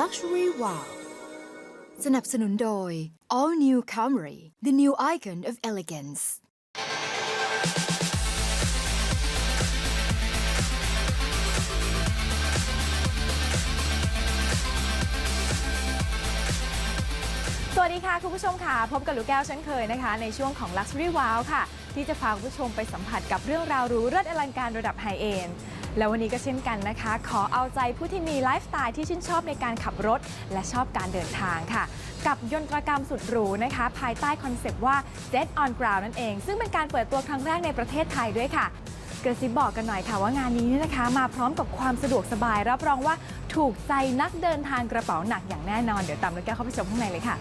Luxury Wow สนับสนุนโดย All New Camry the new icon of elegance สวัสดีค่ะ คุณผู้ชมค่ะ พบกับลูกแก้วเช่นเคยนะคะ ในช่วงของ Luxury Wow ค่ะ ที่จะพาคุณผู้ชมไปสัมผัสกับเรื่องราวหรู้เลิศอลังการระดับไฮเอน แล้ววันนี้ก็เช่นกันนะคะ ขอเอาใจผู้ที่มีไลฟ์สไตล์ที่ชื่นชอบในการขับรถ และชอบการเดินทางค่ะ กับยนตรกรรมสุดหรูนะคะ ภายใต้คอนเซปต์ว่า Jet on Ground นั่นเอง ซึ่งเป็นการเปิดตัวครั้งแรกในประเทศไทยด้วยค่ะกระซิบบอกกันหน่อยค่ะว่างานนี้นี่นะคะ มาพร้อมกับความสะดวกสบาย รับรองว่าถูกใจนักเดินทางกระเป๋าหนักอย่างแน่นอน เดี๋ยวตามลูกแก้วเข้าไปชมข้างในเลยค่ะ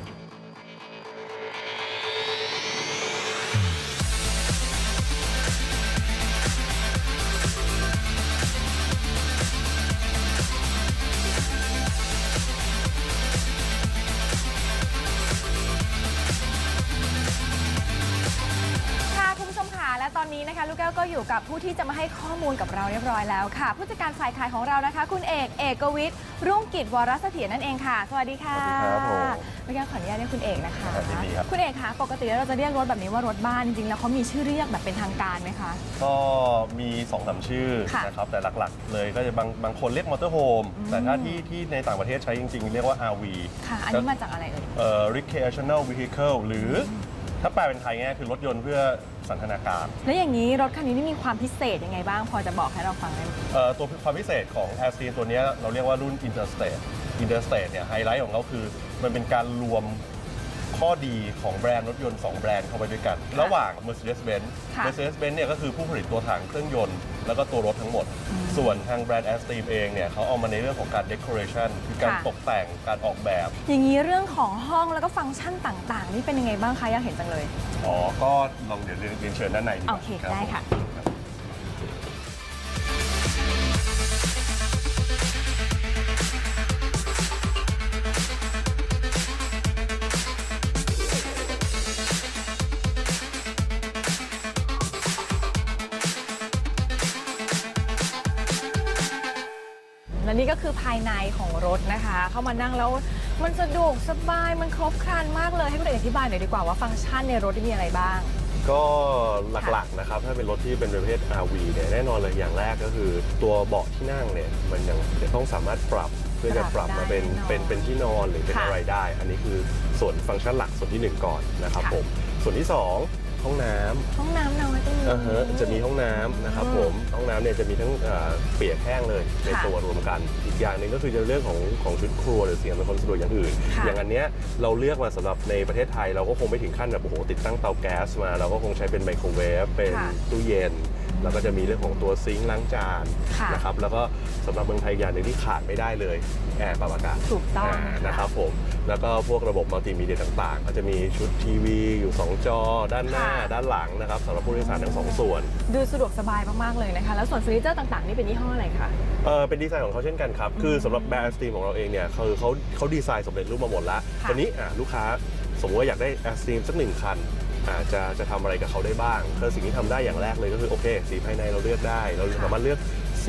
และตอนนี้นะคะ ลูกแก้วก็อยู่กับผู้ที่จะมาให้ข้อมูลกับเราเรียบร้อยแล้วค่ะ ผู้จัดการฝ่ายขายของเรานะคะ คุณเอกเอกวิทย์รุ่งกิจวรเสถียรนั่นเองค่ะ สวัสดีค่ะสวัสดีครับผมลูกแก้วขออนุญาตเรียกคุณเอกนะคะครับยินดีครับคุณเอกคะปกติแล้วเราจะเรียกรถแบบนี้ว่ารถบ้านจริงๆแล้วเขามีชื่อเรียกแบบเป็นทางการไหมคะ ก็มี2อสามชื่อค่ะนะครับแต่หลักๆ เลยก็จะบางบางคนเรียกมอเตอร์โฮมอืม แต่ถ้าที่ที่ในต่างประเทศใช้จริงๆ เรียกว่า RV ค่ะ อันนี้มาจากอะไรเอ่ย เอ่อ recreational vehicle หรืออ ถ้าแปลเป็นไทยง่ายคือรถยนต์เพื่อสันทนาการ แล้วอย่างนี้รถคันนี้นี่มีความพิเศษยังไงบ้าง พอจะบอกให้เราฟังได้ไหมเอ่อตัวความพิเศษของ a i r s t e a m ตัวเนี้ยเราเรียกว่ารุ่น Interstate Interstate เนี่ยไฮไลท์ของเขาคือ มันเป็นการรวม ข้อดีของแบรนด์รถยนต์ 2 แบรนด์เข้าไปด้วยกัน ระหว่าง Mercedes-Benz ค่ะ Mercedes-Benz เนี่ยก็คือผู้ผลิตตัวถังเครื่องยนต์ แล้วก็ตัวรถทั้งหมด ส่วนทางแบรนด์ a i r s t e a m เองเนี่ยเขาเอามาในเรื่องของการ decoration คือการค่ะ ตกแต่งการออกแบบ อย่างนี้เรื่องของห้องแล้วก็ฟังก์ชันต่างๆ นี่เป็นยังไงบ้างคะอยากเห็นจังเลย อ๋อ ก็ลองเดี๋ยวเรียนเชิญด้านในดีกว่าโอเค รับได้ค่ะผมรับ และนี่ก็คือภายในของรถนะคะ เข้ามานั่งแล้วมันสะดวกสบายมันครบครันมากเลยให้คุณเอกอธิบายหน่อยดีกว่าว่าฟังก์ชันในรถมีอะไรบ้าง ก็หลักๆนะครับถ้าเป็นรถที่เป็นประเภท RV เนี่ยแน่นอนเลยอย่างแรกก็คือ ตัวเบาะที่นั่งเนี่ยมันยังจะต้องสามารถปรับเพื่อจะปรับมาเป็นปรับได้เป็นเป็นที่นอนหรือเป็นค่ะอะไรได้ อันนี้คือส่วนฟังก์ชันหลักส่วนที่หนึ่งก่อนนะครับค่ะ ผมส่วนที่สอง ห้องน้ำ ห้องน้ำน้อยตรงนี้อ่าฮะจะมีห้องน้ำนะครับผม ห้องน้ำเนี่ยจะมีทั้งเอ่อเปียกแห้งเลยในค่ะตัวรวมกัน อีกอย่างหนึ่งก็คือจะเรื่องของของชุดครัวหรือสิ่งอำนวยความสะดวกอย่างอื่น ค่ะอย่างอันเนี้ยเราเลือกมาสำหรับในประเทศไทยเราก็คงไม่ถึงขั้นแบบโอ้โหติดตั้งเตาแก๊สมา เราก็คงใช้เป็นไมโครเวฟเป็นค่ะตู้เย็น แล้วก็จะมีเรื่องของตัวซิงค์ล้างจานค่ะนะครับแล้วก็สำหรับเมืองไทยอย่างหนึ่งที่ขาดไม่ได้เลยแอร์ปรับอากาศถูกต้องานะครับผมแล้วก็พวกระบบมัลติมีเดียต่างๆ ก็จะมีชุดทีวีอยู่ 2 จอ ด้านหน้า ค่ะ ด้านหลังนะครับสำหรับผู้โดยสารทั้งสองส่วน ดูสะดวกสบายมากๆเลยนะคะ แล้วส่วนเฟอร์นิเจอร์ต่างๆนี่เป็นยี่ห้ออะไรคะ เออเป็นดีไซน์ของเขาเช่นกันครับ คือสำหรับแบรนด์สตรีมของเราเองเนี่ยคือเขาเขาดีไซน์สำเร็จรูปมาหมดแล้วค่ะ ตอนนี้อะลูกค้าสมมติว่าอยากได้แอร์สตรีมสักหนึ่งคัน อะจะจะทำอะไรกับเขาได้บ้างคือสิ่งที่ทำได้อย่างแรกเลยก็คือโอเค สีภายในเราเลือกได้ เราสามารถเลือก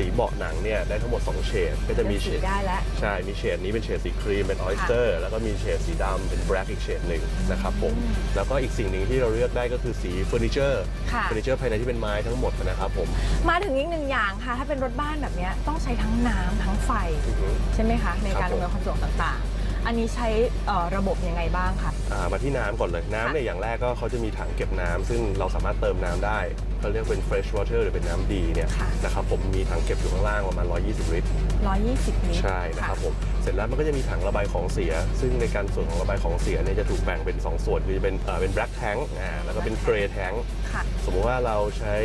สีเบาะหนังเนี่ยได้ทั้งหมด 2 เฉดก็จะมีเฉสีดได้แล้ว ใช่ มีเฉดนี้เป็นเฉดสีครีมเป็นออยสเตอร์แล้วก็มีเฉดสีดำเป็นแบล็กอีกเฉดหนึ่งนะครับผม แล้วก็อีกสิ่งหนึ่งที่เราเลือกได้ก็คือสีเฟอร์นิเจอร์ค่ะ เฟอร์นิเจอร์ภายในที่เป็นไม้ทั้งหมดนะครับผมมาถึงอีกหนึ่งอย่างค่ะ ถ้าเป็นรถบ้านแบบเนี้ยต้องใช้ทั้งน้ำทั้งไฟ อือฮึ ใช่ไหมคะ ในการครับผม อำนวยความสะดวกต่างๆ อันนี้ใช้เอ่อระบบยังไงบ้างคะ อ่ามาที่น้ำก่อนเลยน้ำค่ะเนี่ยอย่างแรกก็เขาจะมีถังเก็บน้ำซึ่งเราสามารถเติมน้ำได้เขาเรียกเป็น fresh water หรือเป็นน้ำดีเนี่ยค่ะ นะครับผมมีถังเก็บอยู่ข้างล่างประมาณ 120 ลิตร 120 ลิตรใช่นะครับผมเสร็จแล้วมันก็จะมีถังระบายของเสีย ซึ่งในการส่วนของระบายของเสียเนี่ยจะถูกแบ่งเป็น 2 ส่วนคือจะเป็นเอ่อเป็น black tank อ่าแล้วก็เป็น gray tank ค่ะสมมุติว่าเราใช้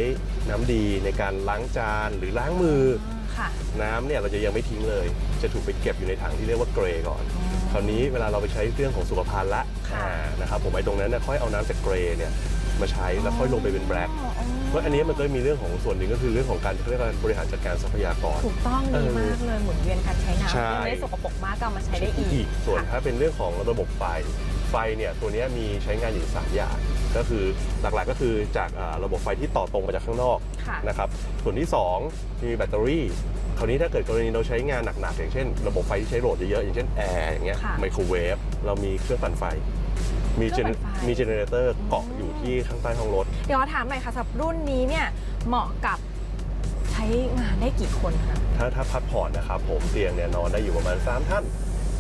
น้ำดีในการล้างจานหรือล้างมือ ค่ะ น้ำเนี่ยเราจะยังไม่ทิ้งเลย จะถูกไปเก็บอยู่ในถังที่เรียกว่าเกรย์ก่อน คราวนี้เวลาเราไปใช้เรื่องของสุขภัณฑ์ละค่ะอ่านะครับผมไอ้ตรงนั้นเนี่ยค่อยเอาน้ำจากเกรย์เนี่ยมาใช้แล้วค่อยลงไปเป็นแบล็คอ๋ออ๋อเพราะอันนี้มันก็มีเรื่องของส่วนหนึ่งก็คือเรื่องของการเรียกว่าบริหารจัดการทรัพยากร ถูกต้องเอดีอมากเลยหมุนเวียนการใช้น้ำใช่ ไม่ได้สกปรกมากก็เอามาใช้ได้อีก อีกส่วนค่ะถ้าเป็นเรื่องของระบบไฟ ไฟเนี่ยตัวเนี้ยมีใช้งานอยู่สามอย่าง ก็คือหลักๆก็คือจากอ่าระบบไฟที่ต่อตรงมาจากข้างนอกค่ะนะครับส่วนที่ 2 มีแบตเตอรี่คราวนี้ถ้าเกิดกรณีเราใช้งานหนักๆอย่างเช่น ระบบไฟที่ใช้โหลดเยอะๆอย่างเช่นแอร์อย่างเงี้ยค่ะไมโครเวฟเรามีเครื่องปั่นไฟมีเครื่องปั่นไฟมีเจเนเรเตอร์เกาะอยู่ที่ข้างใต้ท้องรถ เดี๋ยวขอถามหน่อยค่ะสำหรับรุ่นนี้เนี่ยเหมาะกับใช้งานได้กี่คนคะถ้าถ้าพักผ่อนนะครับผมเตียงเนี่ยนอนได้อยู่ประมาณ 3 ท่าน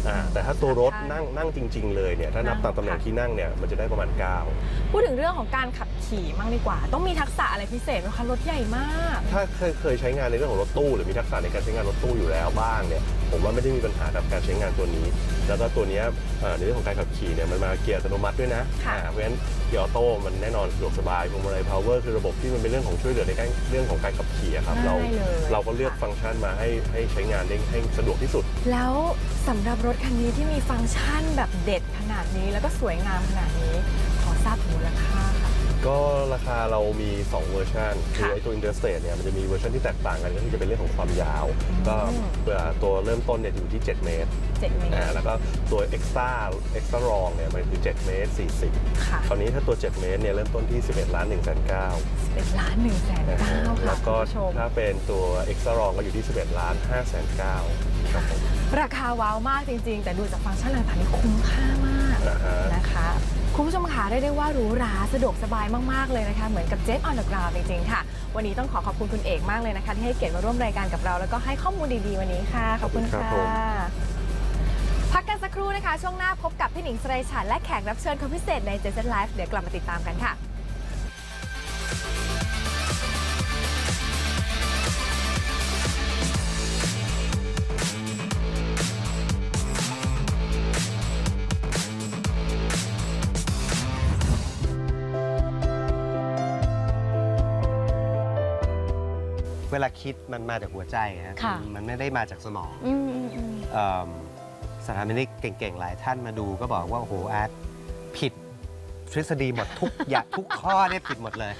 อ่าแต่ถ้าตัวรถสามท่านนั่งนั่งจริง ๆ เลยเนี่ยถ้านับนั่งตามตำแหน่งค่ะที่นั่งเนี่ยมันจะได้ประมาณ 9 พูดถึงเรื่องของการขับขี่มั่งดีกว่า ต้องมีทักษะอะไรพิเศษไหมคะรถใหญ่มาก ถ้าเคยเคยใช้งานในเรื่องของรถตู้หรือมีทักษะในการใช้งานรถตู้อยู่แล้วบ้างเนี่ยผมว่าไม่ได้มีปัญหากับการใช้งานตัวนี้ แล้วก็ตัวเนี้ยเอ่อในเรื่องของการขับขี่เนี่ยมันมาเกียร์อัตโนมัติด้วยนะค่ะอ่าเพราะฉะนั้นเกียร์ออโต้มันแน่นอนสะดวกสบายพวงมาลัยพาวเวอร์คือระบบที่มันเป็นเรื่องของช่วยเหลือในการเรื่องของการขับขี่อะครับเราง่ายเลยเราก็เลือกค่ะฟังก์ชันมาให้ให้ใช้งานได้ให้สะดวกที่สุด แล้วสำหรับรถคันนี้ที่มีฟังก์ชันแบบเด็ดขนาดนี้แล้วก็สวยงามขนาดนี้ ขอทราบถึงมูลค่าค่ะ ก็ราคาเรามี 2 เวอร์ชันคือค่ะไอ้ตัว Interstate เนี่ยมันจะมีเวอร์ชันที่แตกต่างกันก็คือจะเป็นเรื่องของความยาว ก็อืมเอ่อตัวเริ่มต้นเนี่ยอยู่ที่ 7 เมตรเจ็ดเมตร อ่าแล้วก็ตัว Extra Extra Long เนี่ยมันคือ7เมตร40ค่ะคราวนี้ถ้าตัว 7 เมตรเนี่ยเริ่มต้นที่ 11ล้าน1 9 0 0 0เป็นล้านหนึ่งแสนนะเก้าฮะค่ะแล้วก็คุณผู้ชมถ้าเป็นตัว Extra Long ก็อยู่ที่ 11ล้าน5 9 0 0 0ครับผม ราคาว้าวมากจริง ๆ แต่ดูจากฟังก์ชันต่างๆนี่คุ้มค่ามากอ่าฮะ นะคะ คุณผู้ชมคะได้ได้ว่าหรูหราสะดวกสบายมาก ๆ เลยนะคะ เหมือนกับเจ็ตออนเดอะกราวจริง ๆ ค่ะ วันนี้ต้องขอขอบคุณคุณเอกมากเลยนะคะ ที่ให้เกียรติมาร่วมรายการกับเรา แล้วก็ให้ข้อมูลดีๆวันนี้ค่ะ ขอบคุณขอบคุณครัค่ะบผมพักกันสักครู่นะคะ ช่วงหน้าพบกับพี่หนิงสไรฉันและแขกรับเชิญคนพิเศษในเจ z ไลฟ์เดี๋ยวกลับมาติดตามกันค่ะ เวลาคิดมันมาจากหัวใจฮะค่ะมันมันไม่ได้มาจากสมองอืมอืมอืมเอิ่มสถาปนิกเก่งๆ หลายท่านมาดูก็บอกว่า โอ้โหอาร์ตผิดทฤษฎีหมดทุกอย่างทุกข้อเนี่ยผิดหมดเลย